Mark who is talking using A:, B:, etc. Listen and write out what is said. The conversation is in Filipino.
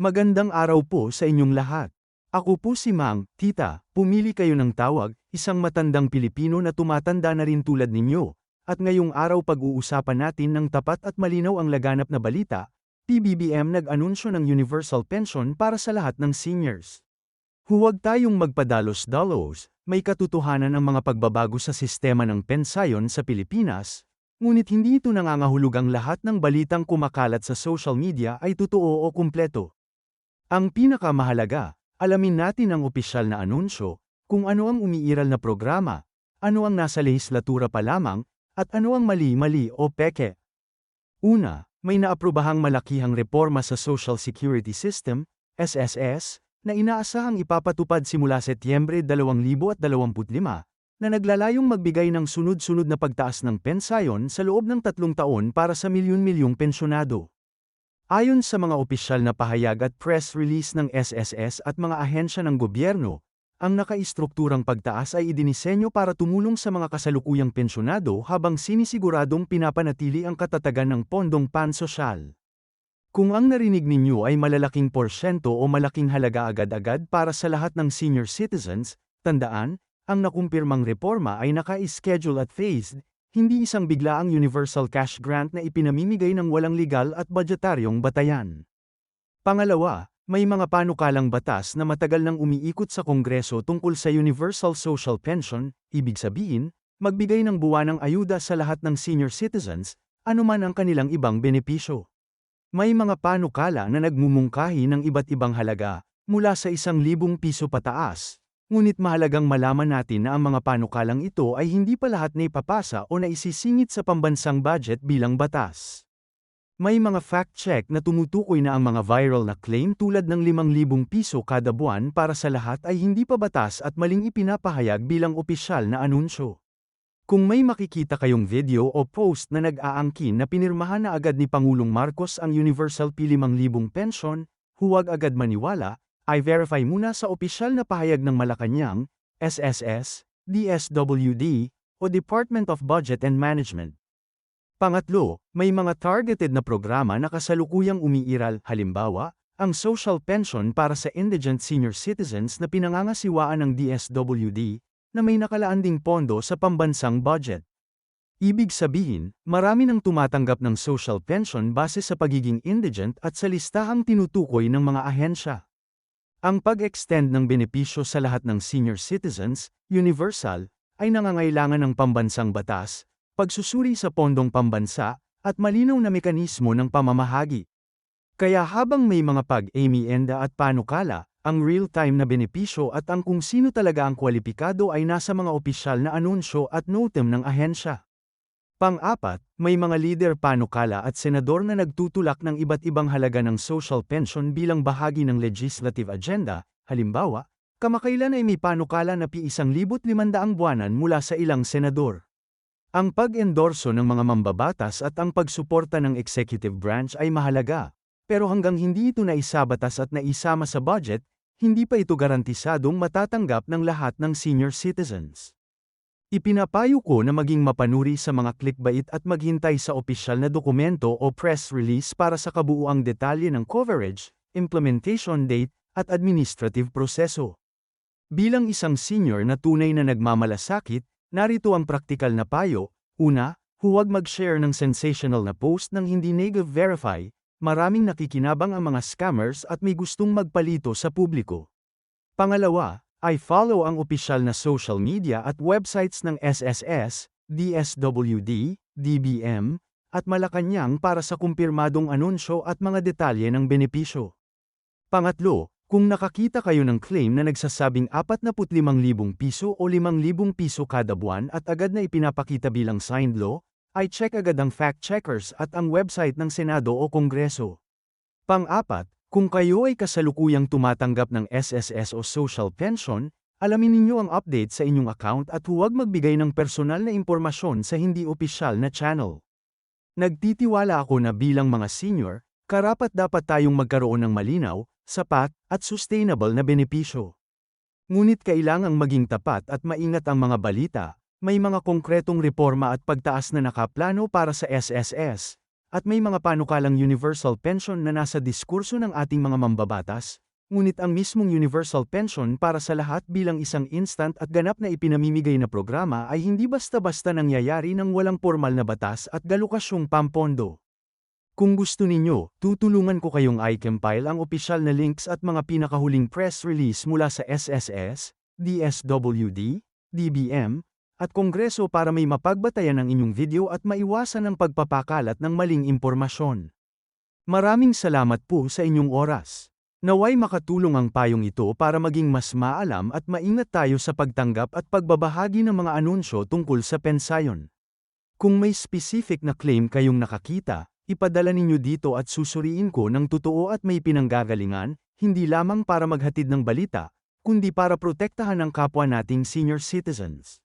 A: Magandang araw po sa inyong lahat. Ako po si Mang, Tita, pumili kayo ng tawag, isang matandang Pilipino na tumatanda na rin tulad ninyo. At ngayong araw pag-uusapan natin ng tapat at malinaw ang laganap na balita, PBBM nag-anunsyo ng universal pension para sa lahat ng seniors. Huwag tayong magpadalos-dalos, may katotohanan ang mga pagbabago sa sistema ng pensayon sa Pilipinas, ngunit hindi ito nangangahulugang lahat ng balitang kumakalat sa social media ay totoo o kumpleto. Ang pinakamahalaga, alamin natin ang opisyal na anunsyo, kung ano ang umiiral na programa, ano ang nasa lehislatura pa lamang, at ano ang mali-mali o peke. Una, may naaprobahang malakihang reforma sa Social Security System, SSS, na inaasahang ipapatupad simula Setyembre 2025, na naglalayong magbigay ng sunod-sunod na pagtaas ng pensayon sa loob ng tatlong taon para sa milyon-milyong pensyonado. Ayon sa mga opisyal na pahayag at press release ng SSS at mga ahensya ng gobyerno, ang nakaistrukturang pagtaas ay idinisenyo para tumulong sa mga kasalukuyang pensyonado habang sinisiguradong pinapanatili ang katatagan ng pondong pansosyal. Kung ang narinig ninyo ay malalaking porsyento o malaking halaga agad-agad para sa lahat ng senior citizens, tandaan, ang nakumpirmang reforma ay naka-schedule at phased, hindi isang biglaang universal cash grant na ipinamimigay ng walang legal at budgetaryong batayan. Pangalawa, may mga panukalang batas na matagal nang umiikot sa Kongreso tungkol sa Universal Social Pension, ibig sabihin, magbigay ng buwanang ayuda sa lahat ng senior citizens, anuman ang kanilang ibang benepisyo. May mga panukala na nagmumungkahi ng iba't ibang halaga, mula sa isang libong piso pataas. Ngunit mahalagang malaman natin na ang mga panukalang ito ay hindi pa lahat na ipapasa o naisisingit sa pambansang budget bilang batas. May mga fact-check na tumutukoy na ang mga viral na claim tulad ng 5,000 piso kada buwan para sa lahat ay hindi pa batas at maling ipinapahayag bilang opisyal na anunsyo. Kung may makikita kayong video o post na nag-aangkin na pinirmahan na agad ni Pangulong Marcos ang Universal P5,000 pension, huwag agad maniwala, ay verify muna sa opisyal na pahayag ng Malacanang, SSS, DSWD, o Department of Budget and Management. Pangatlo, may mga targeted na programa na kasalukuyang umiiral, halimbawa, ang social pension para sa indigent senior citizens na pinangangasiwaan ng DSWD, na may nakalaan ding pondo sa pambansang budget. Ibig sabihin, marami nang tumatanggap ng social pension base sa pagiging indigent at sa listahang tinutukoy ng mga ahensya. Ang pag-extend ng benepisyo sa lahat ng senior citizens, universal, ay nangangailangan ng pambansang batas, pagsusuri sa pondong pambansa, at malinaw na mekanismo ng pamamahagi. Kaya habang may mga pag-emienda at panukala, ang real-time na benepisyo at ang kung sino talaga ang kwalipikado ay nasa mga opisyal na anunsyo at notem ng ahensya. Pang-apat, may mga lider panukala at senador na nagtutulak ng iba't ibang halaga ng social pension bilang bahagi ng legislative agenda, halimbawa, kamakailan ay may panukala na pi 1,500 buwanan mula sa ilang senador. Ang pag-endorso ng mga mambabatas at ang pagsuporta ng executive branch ay mahalaga, pero hanggang hindi ito naisabatas at naisama sa budget, hindi pa ito garantisadong matatanggap ng lahat ng senior citizens. Ipinapayo ko na maging mapanuri sa mga clickbait at maghintay sa opisyal na dokumento o press release para sa kabuuang detalye ng coverage, implementation date, at administrative proseso. Bilang isang senior na tunay na nagmamalasakit, Narito ang praktikal na payo. Una, huwag mag-share ng sensational na post nang hindi nag-verify, maraming nakikinabang ang mga scammers at may gustong magpalito sa publiko. Pangalawa, ay follow ang opisyal na social media at websites ng SSS, DSWD, DBM, at Malacanang para sa kumpirmadong anunsyo at mga detalye ng benepisyo. Pangatlo, kung nakakita kayo ng claim na nagsasabing 45,000 piso o 5,000 piso kada buwan at agad na ipinapakita bilang signed law, ay check agad ang fact-checkers at ang website ng Senado o Kongreso. Pang-apat, kung kayo ay kasalukuyang tumatanggap ng SSS o social pension, alamin ninyo ang update sa inyong account at huwag magbigay ng personal na impormasyon sa hindi opisyal na channel. Nagtitiwala ako na bilang mga senior, karapat dapat tayong magkaroon ng malinaw, sapat, at sustainable na benepisyo. Ngunit kailangang maging tapat at maingat ang mga balita, may mga konkretong reforma at pagtaas na nakaplano para sa SSS, at may mga panukalang universal pension na nasa diskurso ng ating mga mambabatas, ngunit ang mismong universal pension para sa lahat bilang isang instant at ganap na ipinamimigay na programa ay hindi basta-basta nangyayari ng walang formal na batas at galukasyong pampondo. Kung gusto ninyo, tutulungan ko kayong i-compile ang opisyal na links at mga pinakahuling press release mula sa SSS, DSWD, DBM, at Kongreso para may mapagbatayan ang inyong video at maiwasan ang pagpapakalat ng maling impormasyon. Maraming salamat po sa inyong oras. Naway makatulong ang payong ito para maging mas maalam at maingat tayo sa pagtanggap at pagbabahagi ng mga anunsyo tungkol sa pensayon. Kung may specific na claim kayong nakakita, ipadala ninyo dito at susuriin ko ng totoo at may pinanggagalingan, hindi lamang para maghatid ng balita, kundi para protektahan ang kapwa nating senior citizens.